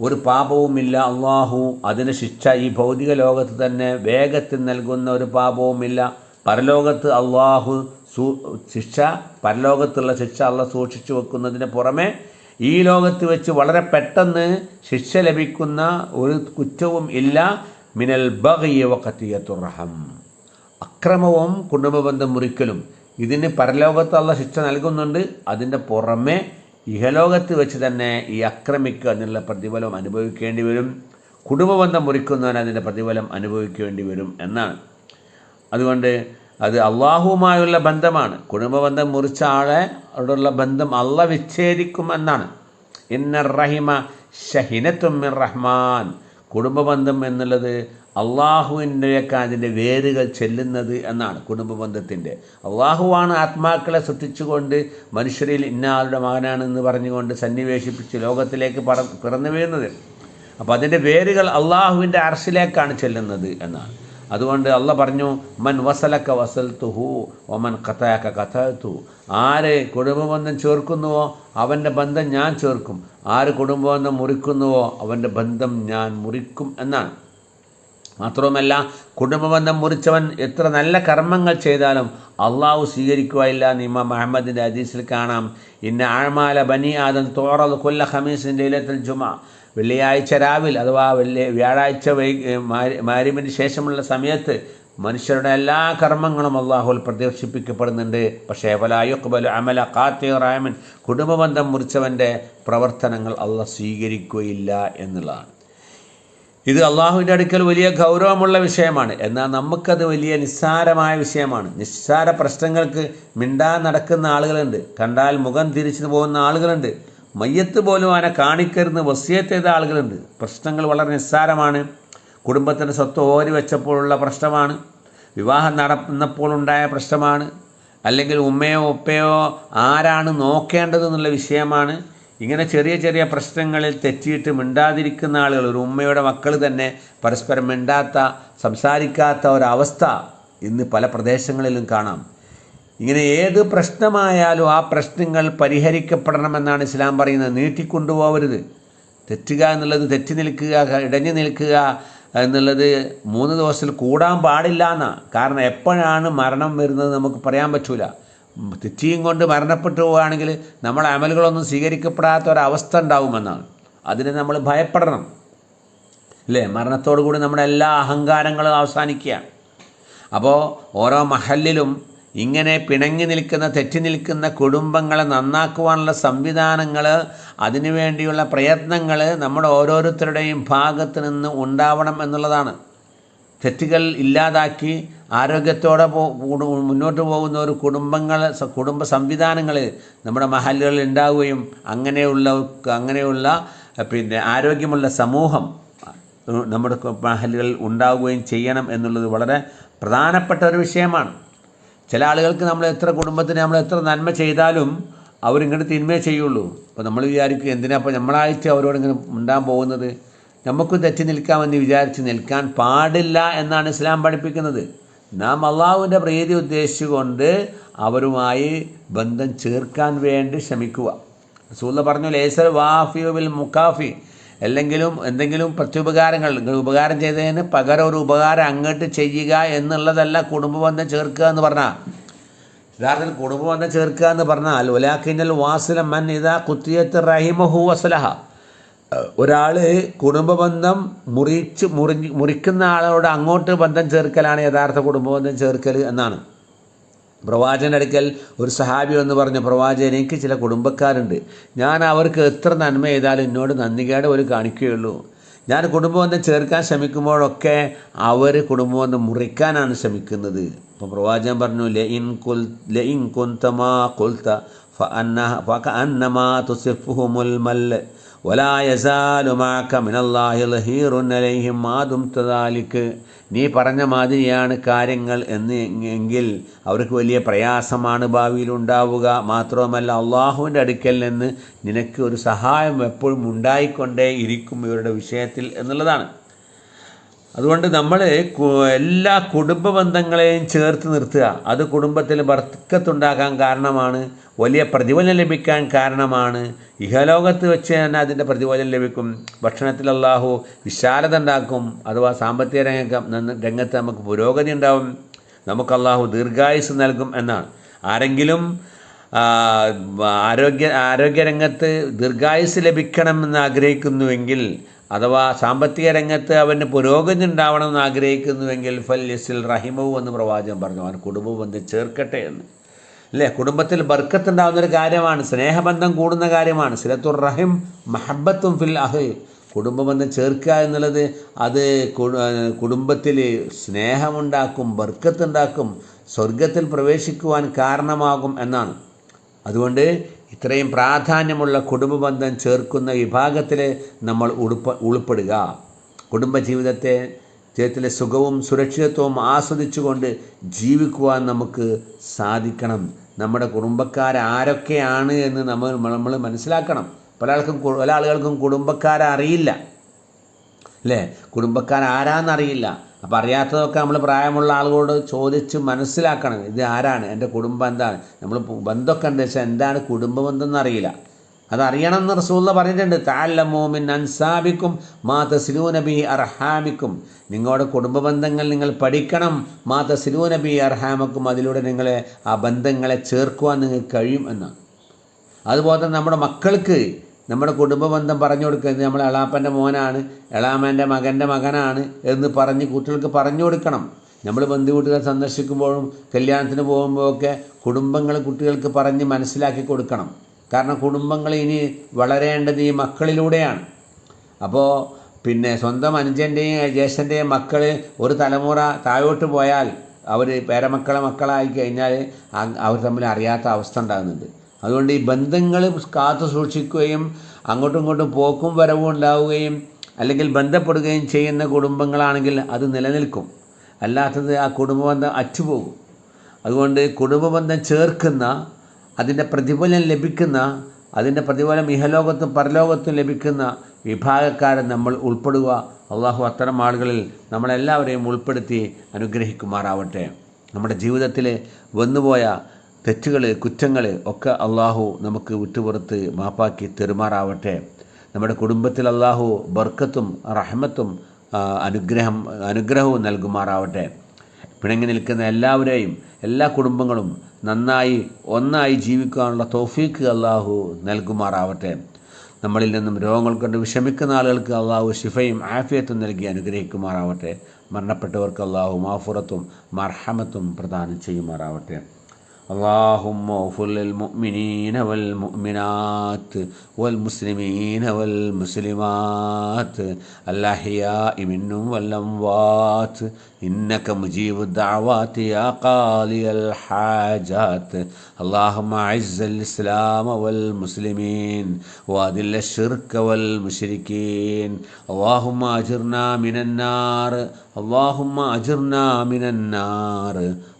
ഒരു പാപവുമില്ല അള്ളാഹു അതിന് ശിക്ഷ ഈ ഭൗതിക ലോകത്ത് തന്നെ വേഗത്തിൽ നൽകുന്ന ഒരു പാപവുമില്ല. പരലോകത്ത് അള്ളാഹു ശിക്ഷ പരലോകത്തുള്ള ശിക്ഷ അള്ളാഹ് സൂക്ഷിച്ചു വെക്കുന്നതിന് പുറമെ ഈ ലോകത്ത് വെച്ച് വളരെ പെട്ടെന്ന് ശിക്ഷ ലഭിക്കുന്ന ഒരു കുറ്റവും ഇല്ല. മിനൽ ബഗിയ വഖത്തിയത്തുറഹം അക്രമവും കുടുംബബന്ധം മുറിക്കലും. ഇതിന് പരലോകത്ത് അള്ള ശിക്ഷ നൽകുന്നുണ്ട്. അതിന്റെ പുറമെ ഇഹലോകത്ത് വെച്ച് തന്നെ ഈ അക്രമിക്കുക എന്നുള്ള പ്രതിഫലം അനുഭവിക്കേണ്ടി വരും. കുടുംബബന്ധം മുറിക്കുന്നവൻ അതിന്റെ പ്രതിഫലം അനുഭവിക്കേണ്ടി വരും എന്നാണ്. അതുകൊണ്ട് അത് അള്ളാഹുവുമായുള്ള ബന്ധമാണ്. കുടുംബബന്ധം മുറിച്ച ആളെ അവിടെയുള്ള ബന്ധം അള്ള വിച്ഛേദിക്കും എന്നാണ് ഇന്ന റഹിമ ഷഹിനത്തുമ്മിൻ റഹ്മാൻ. കുടുംബബന്ധം എന്നുള്ളത് അള്ളാഹുവിന്റെയൊക്കെ അതിന്റെ വേരുകൾ ചെല്ലുന്നത് എന്നാണ് കുടുംബബന്ധത്തിന്റെ. അള്ളാഹുവാണ് ആത്മാക്കളെ സൃഷ്ടിച്ചുകൊണ്ട് മനുഷ്യരിൽ ഇന്ന ആളുടെ മകനാണെന്ന് പറഞ്ഞുകൊണ്ട് സന്നിവേശിപ്പിച്ച് ലോകത്തിലേക്ക് പറ പിറന്നു വീഴുന്നത്. അപ്പോൾ അതിന്റെ വേരുകൾ അള്ളാഹുവിന്റെ അർഷിലേക്കാണ് ചെല്ലുന്നത് എന്നാണ്. അതുകൊണ്ട് അള്ള പറഞ്ഞു മൻ വസലക്ക വസൽ തുഹു ഒമൻ കഥയാക്ക കഥത്തു ആര് കുടുംബബന്ധം ചേർക്കുന്നുവോ അവന്റെ ബന്ധം ഞാൻ ചേർക്കും. ആര് കുടുംബബന്ധം മുറിക്കുന്നുവോ അവന്റെ ബന്ധം ഞാൻ മുറിക്കും എന്നാണ്. മാത്രവുമല്ല കുടുംബബന്ധം മുറിച്ചവൻ എത്ര നല്ല കർമ്മങ്ങൾ ചെയ്താലും അള്ളാഹു സ്വീകരിക്കുകയില്ല നിമ അഹമ്മദിന്റെ ഹദീസിൽ കാണാം. ഇന്ന ആഴ്മാല ബനി ആദൻ തോറൽ കൊല്ല ഹമീസിന്റെ ഇലത്തിൽ ജുമ. വെള്ളിയാഴ്ച രാവിൽ അഥവാ വെള്ളി വ്യാഴാഴ്ച വൈ മാരി- മാരിമിന് ശേഷമുള്ള സമയത്ത് മനുഷ്യരുടെ എല്ലാ കർമ്മങ്ങളും അള്ളാഹുൽ പ്രദർശിപ്പിക്കപ്പെടുന്നുണ്ട്. പക്ഷേ ഫലായുക്ബലു അമല കാത്തി റാമൻ കുടുംബബന്ധം മുറിച്ചവന്റെ പ്രവർത്തനങ്ങൾ അള്ളാഹ് സ്വീകരിക്കുകയില്ല എന്നുള്ളതാണ്. ഇത് അള്ളാഹുവിന്റെ അടുക്കൽ വലിയ ഗൗരവമുള്ള വിഷയമാണ്. എന്നാൽ നമുക്കത് വലിയ നിസ്സാരമായ വിഷയമാണ്. നിസ്സാര പ്രശ്നങ്ങൾക്ക് മിണ്ടാൻ നടക്കുന്ന ആളുകളുണ്ട്. കണ്ടാൽ മുഖം തിരിച്ചു പോകുന്ന ആളുകളുണ്ട്. മയ്യത്ത് പോലും അവനെ കാണിക്കരുന്ന് വസിയത്ത് ചെയ്ത ആളുകളുണ്ട്. പ്രശ്നങ്ങൾ വളരെ നിസ്സാരമാണ്. കുടുംബത്തിന്റെ സ്വത്ത് ഓരി വെച്ചപ്പോഴുള്ള പ്രശ്നമാണ്. വിവാഹം നടന്നപ്പോൾ ഉണ്ടായ പ്രശ്നമാണ്. അല്ലെങ്കിൽ ഉമ്മയോ ഉപ്പയോ ആരാണ് നോക്കേണ്ടതെന്നുള്ള വിഷയമാണ്. ഇങ്ങനെ ചെറിയ ചെറിയ പ്രശ്നങ്ങളിൽ തെറ്റിയിട്ട് മിണ്ടാതിരിക്കുന്ന ആളുകൾ ഒരു ഉമ്മയുടെ മക്കൾ തന്നെ പരസ്പരം മിണ്ടാത്ത സംസാരിക്കാത്ത ഒരവസ്ഥ ഇന്ന് പല പ്രദേശങ്ങളിലും കാണാം. ഇങ്ങനെ ഏത് പ്രശ്നമായാലും ആ പ്രശ്നങ്ങൾ പരിഹരിക്കപ്പെടണമെന്നാണ് ഇസ്ലാം പറയുന്നത്. നീട്ടിക്കൊണ്ടുപോകരുത് തെറ്റുക എന്നുള്ളത് തെറ്റി നിൽക്കുക ഇടഞ്ഞു നിൽക്കുക എന്നുള്ളത് മൂന്ന് ദിവസത്തിൽ കൂടാൻ പാടില്ല എന്നാണ് കാരണം എപ്പോഴാണ് മരണം വരുന്നത് നമുക്ക് പറയാൻ പറ്റൂല. തെറ്റിയും കൊണ്ട് മരണപ്പെട്ടു പോവുകയാണെങ്കിൽ നമ്മളെ അമലുകളൊന്നും സ്വീകരിക്കപ്പെടാത്ത ഒരവസ്ഥ ഉണ്ടാവുമെന്നാണ്. അതിന് നമ്മൾ ഭയപ്പെടണം. അല്ലേ മരണത്തോടു കൂടി നമ്മുടെ എല്ലാ അഹങ്കാരങ്ങളും അവസാനിക്കുകയാണ്. അപ്പോൾ ഓരോ മഹലിലും ഇങ്ങനെ പിണങ്ങി നിൽക്കുന്ന തെറ്റി നിൽക്കുന്ന കുടുംബങ്ങളെ നന്നാക്കുവാനുള്ള സംവിധാനങ്ങൾ അതിനുവേണ്ടിയുള്ള പ്രയത്നങ്ങൾ നമ്മുടെ ഓരോരുത്തരുടെയും ഭാഗത്ത് നിന്ന് ഉണ്ടാവണം എന്നുള്ളതാണ്. തെറ്റുകൾ ഇല്ലാതാക്കി ആരോഗ്യത്തോടെ പോ മുന്നോട്ട് പോകുന്ന ഒരു കുടുംബങ്ങൾ കുടുംബ സംവിധാനങ്ങൾ നമ്മുടെ മഹലുകളിൽ ഉണ്ടാവുകയും അങ്ങനെയുള്ള അങ്ങനെയുള്ള പിന്നെ ആരോഗ്യമുള്ള സമൂഹം നമ്മുടെ മഹലുകളിൽ ഉണ്ടാവുകയും ചെയ്യണം എന്നുള്ളത് വളരെ പ്രധാനപ്പെട്ട ഒരു വിഷയമാണ്. ചില ആളുകൾക്ക് നമ്മൾ എത്ര കുടുംബത്തിന് നമ്മൾ എത്ര നന്മ ചെയ്താലും അവരിങ്ങോട്ട് തിന്മേ ചെയ്യുള്ളൂ. അപ്പോൾ നമ്മൾ വിചാരിക്കും എന്തിനാ അപ്പോൾ നമ്മളായിട്ട് അവരോട് ഇങ്ങനെ ഉണ്ടാകാൻ പോകുന്നത്? നമുക്ക് തെറ്റി നിൽക്കാമെന്ന് വിചാരിച്ച് നിൽക്കാൻ പാടില്ല എന്നാണ് ഇസ്ലാം പഠിപ്പിക്കുന്നത്. നാം അള്ളാഹുവിന്റെ പ്രീതി ഉദ്ദേശിച്ചുകൊണ്ട് അവരുമായി ബന്ധം ചേർക്കാൻ വേണ്ടി ശ്രമിക്കുക. റസൂല പറഞ്ഞു ലേസർ വാഫിയുവിൽ മുക്കാഫി അല്ലെങ്കിലും എന്തെങ്കിലും പ്രത്യുപകാരങ്ങൾ ഉപകാരം ചെയ്തതിന് പകരം ഒരു ഉപകാരം അങ്ങോട്ട് ചെയ്യുക എന്നുള്ളതല്ല കുടുംബബന്ധം ചേർക്കുക എന്ന് പറഞ്ഞാൽ യഥാർത്ഥത്തിൽ കുടുംബബന്ധം ചേർക്കുക എന്ന് പറഞ്ഞാൽ ഒലാക്കിന്നൽ വാസുല മൻ ഇതാ കുത്തിയത്ത് റഹിമഹു വസലഹ. ഒരാൾ കുടുംബബന്ധം മുറിച്ച് മുറി മുറിക്കുന്ന ആളോട് അങ്ങോട്ട് ബന്ധം ചേർക്കലാണ് യഥാർത്ഥ കുടുംബബന്ധം ചേർക്കൽ എന്നാണ്. പ്രവാചകന്റെ അടുക്കൽ ഒരു സഹാബി എന്ന് പറഞ്ഞു പ്രവാചകൻ എനിക്ക് ചില കുടുംബക്കാരുണ്ട്. ഞാൻ അവർക്ക് എത്ര നന്മ ചെയ്താലും എന്നോട് നന്ദികേട് ഒരു കാണിക്കുകയുള്ളൂ. ഞാൻ കുടുംബബന്ധം ചേർക്കാൻ ശ്രമിക്കുമ്പോഴൊക്കെ അവർ കുടുംബബന്ധം മുറിക്കാനാണ് ശ്രമിക്കുന്നത്. അപ്പോൾ പ്രവാചകൻ പറഞ്ഞു ലെ ഇൻ കുൽ ലെ ഇൻ കുന്തമാ കുൽത്ത ഫ അന്ന ഫ അന്നമാ തുസിഫുഹുമുൽ മല്ല് നീ പറഞ്ഞ മാതിരിയാണ് കാര്യങ്ങൾ എന്ന് എങ്കിൽ അവർക്ക് വലിയ പ്രയാസമാണ് ഭാവിയിൽ ഉണ്ടാവുക. മാത്രവുമല്ല അള്ളാഹുവിന്റെ അടുക്കൽ നിന്ന് നിനക്ക് ഒരു സഹായം എപ്പോഴും ഉണ്ടായിക്കൊണ്ടേ ഇരിക്കും ഇവരുടെ വിഷയത്തിൽ എന്നുള്ളതാണ്. അതുകൊണ്ട് നമ്മൾ എല്ലാ കുടുംബ ബന്ധങ്ങളെയും ചേർത്ത് നിർത്തുക. അത് കുടുംബത്തിൽ വർക്കത്തുണ്ടാക്കാൻ കാരണമാണ്. വലിയ പ്രതിഫലം ലഭിക്കാൻ കാരണമാണ്. ഇഹലോകത്ത് വെച്ച് തന്നെ അതിന്റെ പ്രതിഫലം ലഭിക്കും. ഭക്ഷണത്തിൽ അള്ളാഹു വിശാലത ഉണ്ടാക്കും. അഥവാ സാമ്പത്തിക രംഗം രംഗത്ത് നമുക്ക് പുരോഗതി ഉണ്ടാവും. നമുക്ക് അള്ളാഹു ദീർഘായുസ് നൽകും എന്നാണ്. ആരെങ്കിലും ആരോഗ്യ ആരോഗ്യരംഗത്ത് ദീർഘായുസ് ലഭിക്കണമെന്ന് ആഗ്രഹിക്കുന്നുവെങ്കിൽ അഥവാ സാമ്പത്തിക രംഗത്ത് അവന് പുരോഗതി ഉണ്ടാവണമെന്ന് ആഗ്രഹിക്കുന്നുവെങ്കിൽ ഫൽ യസിൽ റഹിമവും എന്ന് പ്രവാചകൻ പറഞ്ഞു അവൻ കുടുംബവും ബന്ധം ചേർക്കട്ടെ എന്ന്. അല്ലേ? കുടുംബത്തിൽ ബർക്കത്തുണ്ടാകുന്ന ഒരു കാര്യമാണ് സ്നേഹബന്ധം കൂടുന്ന കാര്യമാണ്. സിലത്തുർ റഹിം മഹബത്തും ഫിൽ അഹിൽ കുടുംബബന്ധം ചേർക്കുക എന്നുള്ളത് അത് കുടുംബത്തിൽ സ്നേഹമുണ്ടാക്കും ബർക്കത്തുണ്ടാക്കും സ്വർഗത്തിൽ പ്രവേശിക്കുവാൻ കാരണമാകും എന്നാണ്. അതുകൊണ്ട് ഇത്രയും പ്രാധാന്യമുള്ള കുടുംബബന്ധം ചേർക്കുന്ന വിഭാഗത്തിൽ നമ്മൾ ഉൾപ്പ ഉൾപ്പെടുക. കുടുംബജീവിതത്തെ ജീവിതത്തിലെ സുഖവും സുരക്ഷിതത്വവും ആസ്വദിച്ചുകൊണ്ട് ജീവിക്കുവാൻ നമുക്ക് സാധിക്കണം. നമ്മുടെ കുടുംബക്കാരാരൊക്കെയാണ് എന്ന് നമ്മൾ നമ്മൾ മനസ്സിലാക്കണം. പല ആൾക്കും പല ആളുകൾക്കും കുടുംബക്കാരറിയില്ല. അല്ലേ? കുടുംബക്കാരാരാന്നറിയില്ല അപ്പോൾ അറിയാത്തതൊക്കെ നമ്മൾ പ്രായമുള്ള ആളുകളോട് ചോദിച്ച് മനസ്സിലാക്കണം. ഇത് ആരാണ്? എന്റെ കുടുംബം എന്താണ്? നമ്മൾ ബന്ധമൊക്കെ ഉണ്ട് വെച്ചാൽ എന്താണ് കുടുംബബന്ധം അറിയില്ല. അതറിയണം എന്ന് റസൂള്ള പറഞ്ഞിട്ടുണ്ട് താല്ലമോമിൻ അൻസാബിക്കും മാ തസ്ലൂനബി അർഹാമിക്കും. നിങ്ങളുടെ കുടുംബ ബന്ധങ്ങൾ നിങ്ങൾ പഠിക്കണം. മാ തസ്ലൂനബി അർഹാമക്കും അതിലൂടെ നിങ്ങളെ ആ ബന്ധങ്ങളെ ചേർക്കുവാൻ നിങ്ങൾക്ക് കഴിയും എന്നാണ്. അതുപോലെ തന്നെ നമ്മുടെ മക്കൾക്ക് നമ്മുടെ കുടുംബ ബന്ധം പറഞ്ഞു കൊടുക്കുന്നത് നമ്മൾ എളാപ്പന്റെ മോനാണ് എളാമന്റെ മകന്റെ മകനാണ് എന്ന് പറഞ്ഞ് കുട്ടികൾക്ക് പറഞ്ഞു കൊടുക്കണം. നമ്മൾ ബന്ധുവീട്ടുകൾ സന്ദർശിക്കുമ്പോഴും കല്യാണത്തിന് പോകുമ്പോഴൊക്കെ കുടുംബങ്ങൾ കുട്ടികൾക്ക് പറഞ്ഞ് മനസ്സിലാക്കി കൊടുക്കണം. കാരണം കുടുംബങ്ങൾ ഇനി വളരേണ്ടത് ഈ മക്കളിലൂടെയാണ്. അപ്പോൾ പിന്നെ സ്വന്തം അനുജന്റെയും ജ്യേഷ്ഠന്റെയും മക്കൾ ഒരു തലമുറ താഴോട്ട് പോയാൽ അവർ പേരമക്കളെ മക്കളായി കഴിഞ്ഞാൽ അവർ തമ്മിൽ അറിയാത്ത അവസ്ഥ ഉണ്ടാകുന്നുണ്ട്. അതുകൊണ്ട് ഈ ബന്ധങ്ങൾ കാത്തു സൂക്ഷിക്കുകയും അങ്ങോട്ടും ഇങ്ങോട്ടും പോക്കും വരവും ഉണ്ടാവുകയും അല്ലെങ്കിൽ ബന്ധപ്പെടുകയും ചെയ്യുന്ന കുടുംബങ്ങളാണെങ്കിൽ അത് നിലനിൽക്കും. അല്ലാത്തത് ആ കുടുംബബന്ധം അറ്റുപോകും. അതുകൊണ്ട് കുടുംബബന്ധം ചേർക്കുന്ന അതിന്റെ പ്രതിഫലം ലഭിക്കുന്ന അതിന്റെ പ്രതിഫലം ഇഹലോകത്തും പരലോകത്തും ലഭിക്കുന്ന വിഭാഗക്കാരെ നമ്മൾ ഉൾപ്പെടുക. അള്ളാഹു അത്തരം ആളുകളിൽ നമ്മളെല്ലാവരെയും ഉൾപ്പെടുത്തി അനുഗ്രഹിക്കുമാറാവട്ടെ. നമ്മുടെ ജീവിതത്തിൽ വന്നുപോയ തെറ്റുകൾ കുറ്റങ്ങൾ ഒക്കെ അള്ളാഹു നമുക്ക് വിട്ടുപുറത്ത് മാപ്പാക്കി തെരുമാറാവട്ടെ. നമ്മുടെ കുടുംബത്തിൽ അള്ളാഹു ബർക്കത്തും റഹ്മത്തും അനുഗ്രഹം അനുഗ്രഹവും നൽകുമാറാവട്ടെ. പിണങ്ങി നിൽക്കുന്ന എല്ലാവരെയും എല്ലാ കുടുംബങ്ങളും നന്നായി ഒന്നായി ജീവിക്കാനുള്ള തോഫീക്ക് അള്ളാഹു നൽകുമാറാവട്ടെ. നമ്മളിൽ നിന്നും രോഗങ്ങൾ കൊണ്ട് വിഷമിക്കുന്ന ആളുകൾക്ക് അള്ളാഹു ഷിഫയും ആഫിയത്തും നൽകി അനുഗ്രഹിക്കുമാറാവട്ടെ. മരണപ്പെട്ടവർക്ക് അള്ളാഹു മാഫുറത്തും മർഹമത്തും പ്രദാനം ചെയ്യുമാറാവട്ടെ. اللهم اغفر للمؤمنين والمؤمنات والمسلمين والمسلمات الأحياء منهم والأموات. إنك مجيب الدعوات يا قاضي الحاجات. اللهم أعز الإسلام والمسلمين وأذل الشرك والمشركين. اللهم أجرنا من النار. اللهم أجرنا من النار.